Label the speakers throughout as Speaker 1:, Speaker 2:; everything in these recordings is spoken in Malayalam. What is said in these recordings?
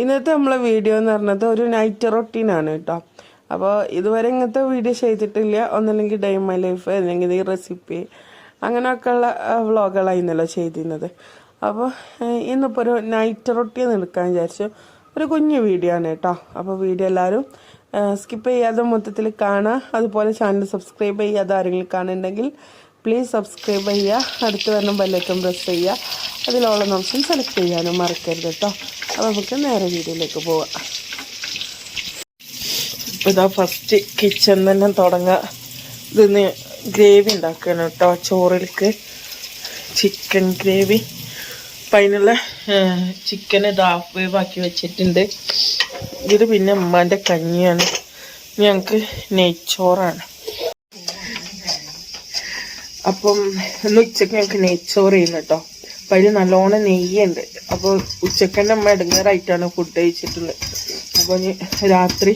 Speaker 1: ഇന്നത്തെ നമ്മളെ വീഡിയോ എന്ന് പറഞ്ഞത് ഒരു നൈറ്റ് റൊട്ടീനാണ് കേട്ടോ. അപ്പോൾ ഇതുവരെ ഇങ്ങനത്തെ വീഡിയോ ചെയ്തിട്ടില്ല. ഒന്നല്ലെങ്കിൽ ഡേ മൈ ലൈഫ് അല്ലെങ്കിൽ ഈ റെസിപ്പി അങ്ങനെയൊക്കെയുള്ള വ്ളോഗുകളായിരുന്നല്ലോ ചെയ്തിരുന്നത്. അപ്പോൾ ഇന്നിപ്പോൾ ഒരു നൈറ്റ് റൊട്ടീൻ എടുക്കാൻ വിചാരിച്ചു. ഒരു കുഞ്ഞു വീഡിയോ ആണ് കേട്ടോ. അപ്പോൾ വീഡിയോ എല്ലാവരും സ്കിപ്പ് ചെയ്യാതെ മൊത്തത്തിൽ കാണുക. അതുപോലെ ചാനൽ സബ്സ്ക്രൈബ് ചെയ്യാതെ ആരെങ്കിലും കാണുന്നുണ്ടെങ്കിൽ പ്ലീസ് സബ്സ്ക്രൈബ് ചെയ്യുക. അടുത്ത് വരുന്ന ബെല്ലൈക്കൺ പ്രസ് ചെയ്യുക. അതിലുള്ള ഓപ്ഷൻ സെലക്ട് ചെയ്യാനും മറക്കരുത് കേട്ടോ അപ്പോൾ നമുക്ക് നേരെ വീഡിയോയിലേക്ക് പോവാം. ഇതാ ഫസ്റ്റ് കിച്ചൺ തന്നെ തുടങ്ങുക ഇതിന് ഗ്രേവി ഉണ്ടാക്കണം കേട്ടോ ചോറിലേക്ക് ചിക്കൻ ഗ്രേവി അപ്പം അതിനുള്ള ചിക്കൻ ഇത് ഹാഫ് വേവ് ആക്കി വെച്ചിട്ടുണ്ട്. ഇത് പിന്നെ ഉമ്മാന്റെ കഞ്ഞിയാണ്. ഞങ്ങൾക്ക് നെയ്ച്ചോറാണ്. അപ്പം ഇന്ന് ഉച്ചയ്ക്ക് ഞങ്ങൾക്ക് നെയ്ച്ചോറ് ചെയ്യുന്നു കേട്ടോ അപ്പം അതിൽ നല്ലോണം നെയ്യുണ്ട്. അപ്പോൾ ഉച്ചക്കന്റെ അമ്മ ഇടങ്ങേറായിട്ടാണ് ഫുഡ് കഴിച്ചിട്ടുള്ളത്. അപ്പോൾ രാത്രി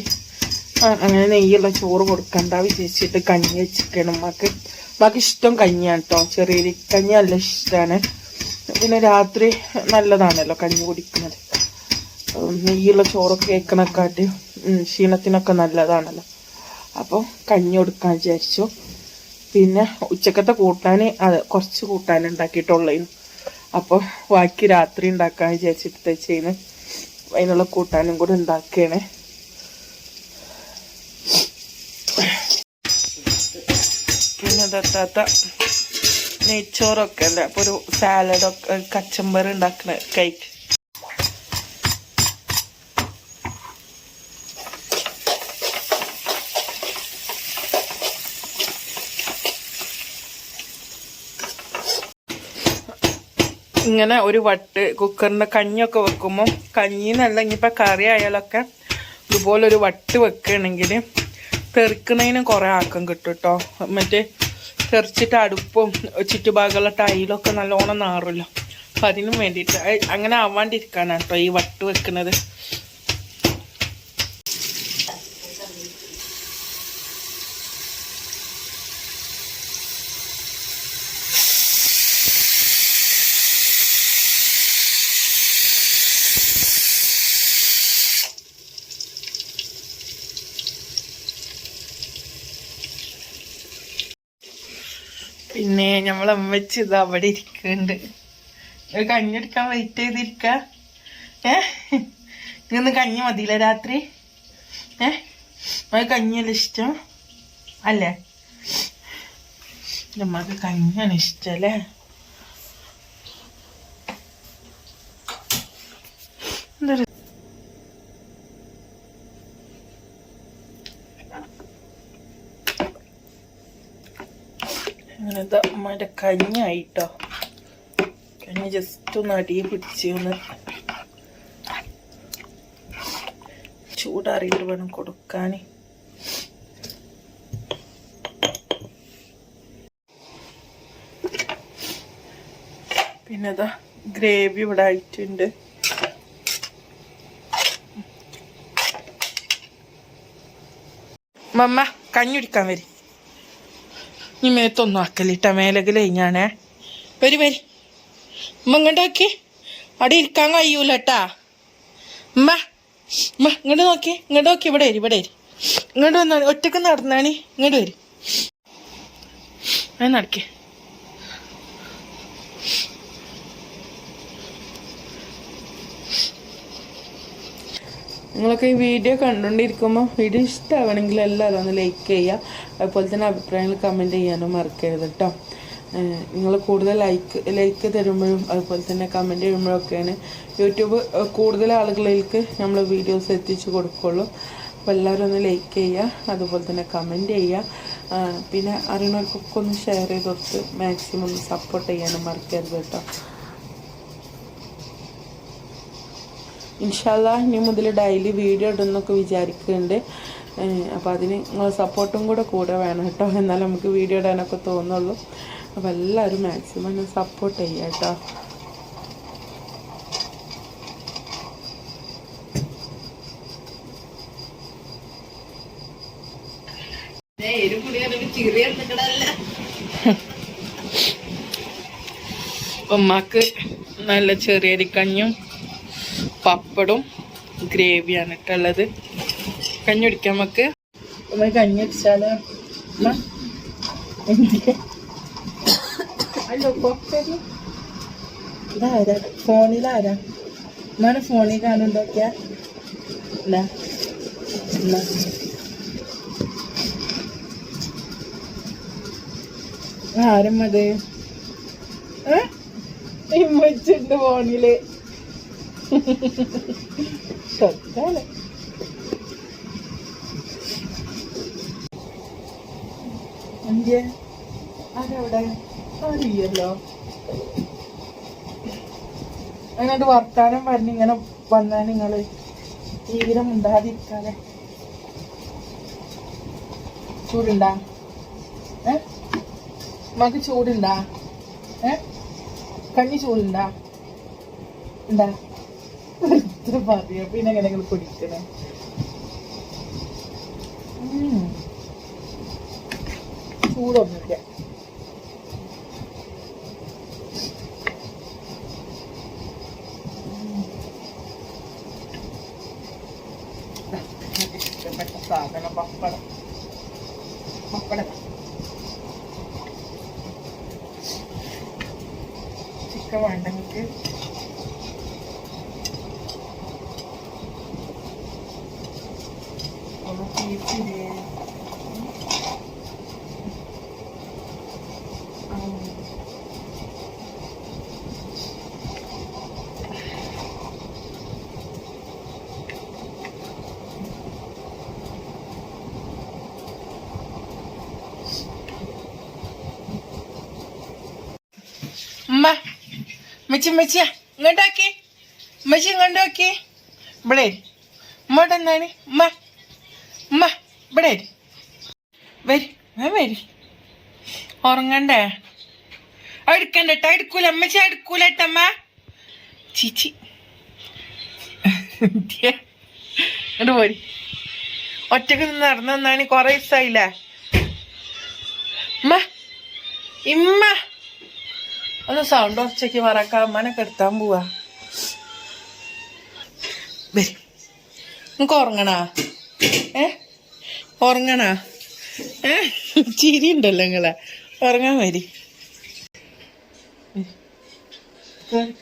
Speaker 1: അങ്ങനെ നെയ്യുള്ള ചോറ് കൊടുക്കണ്ട വിചാരിച്ചിട്ട് കഞ്ഞി വെച്ചിരിക്കണം അമ്മയ്ക്ക് ബാക്കി ഇഷ്ടം കഞ്ഞിയാണ് കേട്ടോ ചെറിയ കഞ്ഞി നല്ല ഇഷ്ടമാണ് പിന്നെ രാത്രി നല്ലതാണല്ലോ കഞ്ഞി കുടിക്കുന്നത്. നെയ്യുള്ള ചോറൊക്കെ കേൾക്കണക്കാട്ടി ക്ഷീണത്തിനൊക്കെ നല്ലതാണല്ലോ. അപ്പോൾ കഞ്ഞി കൊടുക്കാൻ വിചാരിച്ചു. പിന്നെ ഉച്ചക്കത്തെ കൂട്ടാൻ അത് കുറച്ച് കൂട്ടാൻ ഉണ്ടാക്കിയിട്ടുള്ളതിന് അപ്പോൾ ബാക്കി രാത്രി ഉണ്ടാക്കാൻ വിചാരിച്ചിട്ട് ചെയ്യുന്നത് അതിനുള്ള കൂട്ടാനും കൂടെ ഉണ്ടാക്കുകയാണ് പിന്നെ തത്താത്ത നെയ്ച്ചോറൊക്കെ അല്ലേ? അപ്പോൾ ഒരു സാലഡൊക്കെ കച്ചമ്പർ ഉണ്ടാക്കണ കഴിക്ക് ഇങ്ങനെ ഒരു വട്ട് കുക്കറിന്റെ കഞ്ഞിയൊക്കെ വെക്കുമ്പോൾ കഞ്ഞിന്നല്ല ഇനിയിപ്പോൾ കറി ആയാലൊക്കെ ഇതുപോലെ ഒരു വട്ട് വെക്കുകയാണെങ്കിൽ തെറിക്കുന്നതിന് കുറേ ആക്കം കിട്ടും കേട്ടോ മറ്റേ തെറിച്ചിട്ട് അടുപ്പും ചുറ്റുഭാഗമുള്ള ടൈലൊക്കെ നല്ലോണം നാറുമല്ലോ അപ്പം അതിനും വേണ്ടിയിട്ട് അങ്ങനെ ആവാണ്ടിരിക്കാനാണ് കേട്ടോ ഈ വട്ട് വെക്കുന്നത് പിന്നെ നമ്മളെ അമ്മച്ചി ഇത് അവിടെ ഇരിക്കുന്നുണ്ട് ഒരു കഞ്ഞി എടുക്കാൻ വെയിറ്റ് ചെയ്തിരിക്ക? ഏ? ഇന്ന് കഞ്ഞി മതിയില്ല രാത്രി? ഏ? കഞ്ഞിയല്ല ഇഷ്ടം? അല്ലേ? നമ്മക്ക് കഞ്ഞിയാണ് ഇഷ്ടം അല്ലേ? അമ്മയുടെ കഞ്ഞായിട്ടോ കഞ്ഞി ജസ്റ്റ് ഒന്ന് അടിയിൽ പിടിച്ച് ചൂടാറിയിട്ട് വേണം കൊടുക്കാൻ പിന്നെ ഇതാ ഗ്രേവി ഇവിടെ ആയിട്ടുണ്ട് മമ്മ കഞ്ഞുടിക്കാൻ വരും നീ മേത്തൊന്നും ആക്കലിട്ട മേലകിൽ ഞാനേ വരി വരി. ഉമ്മ ഇങ്ങോട്ടാക്കി അവിടെ ഇരിക്കാൻ കഴിയൂല കേട്ടാ ഉമ്മ ഉമ്മ ഇങ്ങോട്ട് നോക്കി. ഇങ്ങോട്ട് നോക്കി. ഇവിടെ വരി ഇവിടെ വരി. ഇങ്ങോട്ട് വന്നോ. ഒറ്റയ്ക്ക് നടന്നാണി. ഇങ്ങോട്ട് വരി. ഞാൻ നടക്കേ. നിങ്ങളൊക്കെ ഈ വീഡിയോ കണ്ടുകൊണ്ടിരിക്കുമ്പോൾ വീഡിയോ ഇഷ്ടമാവണമെങ്കിൽ എല്ലാവരും ഒന്ന് ലൈക്ക് ചെയ്യുക അതുപോലെ തന്നെ അഭിപ്രായങ്ങൾ കമന്റ് ചെയ്യാനും മറക്കരുത് കേട്ടോ നിങ്ങൾ കൂടുതൽ ലൈക്ക് ലൈക്ക് തരുമ്പോഴും അതുപോലെ തന്നെ കമന്റ് ചെയ്യുമ്പോഴൊക്കെയാണ് യൂട്യൂബ് കൂടുതൽ ആളുകളിലേക്ക് നമ്മൾ വീഡിയോസ് എത്തിച്ചു കൊടുക്കുള്ളൂ. അപ്പോൾ എല്ലാവരും ഒന്ന് ലൈക്ക് ചെയ്യുക അതുപോലെ തന്നെ കമന്റ് ചെയ്യുക. പിന്നെ അറിയുന്നവർക്കൊക്കെ ഒന്ന് ഷെയർ ചെയ്ത് കൊടുത്ത് മാക്സിമം സപ്പോർട്ട് ചെയ്യാനും മറക്കരുത് കേട്ടോ ഇൻഷാല്ല ഇനി മുതൽ ഡെയിലി വീഡിയോ ഇടുന്നൊക്കെ വിചാരിക്കുന്നുണ്ട് അപ്പോൾ അതിന് നിങ്ങൾ സപ്പോർട്ടും കൂടെ കൂടെ വേണം കേട്ടോ. എന്നാലും നമുക്ക് വീഡിയോ ഇടാനൊക്കെ തോന്നുള്ളൂ. അപ്പോൾ എല്ലാവരും മാക്സിമം ഞാൻ സപ്പോർട്ട് ചെയ്യുക കേട്ടോ. ഉമ്മാക്ക് നല്ല ചെറിയരിക്കഞ്ഞും പപ്പടും ഗ്രേവിയാണ് ഇട്ടുള്ളത് കഞ്ഞി കുടിക്കാം നമുക്ക്. നമ്മൾ കഞ്ഞി? അല്ലോ കൊക്കരി. ഇതാരാ? ഫോണിലാരാ? ഉമ്മാനെ ഫോണിൽ കാണുണ്ടോക്കിയാ എന്നാ എന്നാ ആരും അത് ഇമ്മച്ചുണ്ട് ഫോണിൽ. ശ്രദ്ധാണ് അങ്ങോട്ട് വർത്താനം പറഞ്ഞ് ഇങ്ങനെ വന്നാൽ നിങ്ങൾ തീരെ ഉണ്ടാതിരിക്കാതെ ചൂടുണ്ടാ? ഏ? മക്ക് ചൂടുണ്ടാ? ഏ? കഞ്ഞി ചൂടുണ്ടാ? ഉണ്ടാ പറയാ? പിന്നെ എങ്ങനെ നിങ്ങൾ കുടിക്കണേ. ചൂടൊന്നുമില്ല ദാ, എനിക്ക് ഇഷ്ടപ്പെട്ട സാധനം പപ്പടം പപ്പടം ചിക്കൻ വേണ്ട നിങ്ങൾക്ക് ഒന്ന് പീസില്ലേ മെച്ചി മെച്ചിയ ഇങ്ങോട്ടാക്കി മെച്ചി ഇങ്ങോട്ടാക്കി ഇവിടെ. ഇങ്ങോട്ട് എന്താണ് ഉമ്മ ഉമ്മ ഇവിടെ. വരി. വരി ഉറങ്ങണ്ടേ? എടുക്കണ്ട കേട്ടോ എടുക്കൂല അമ്മച്ചി എടുക്കൂല കേട്ടമ്മ ചിച്ചി. ഇങ്ങോട്ട് പോരി. ഒറ്റയ്ക്ക് നിന്ന് നടന്നു വന്നാണ് കൊറേ ദിവസമായില്ലേ ഇമ്മ ഇമ്മ. ഒന്ന് സൗണ്ട് ഉറച്ചേക്ക് പറക്കാം അമ്മനെ കെടുത്താൻ പോവാ. വരി. നിങ്ങക്ക് ഉറങ്ങണാ? ഏ? ഉറങ്ങണാ? ഏ? ചിരി ഉണ്ടല്ലോ നിങ്ങളെ. ഉറങ്ങാൻ വരി. കേറി.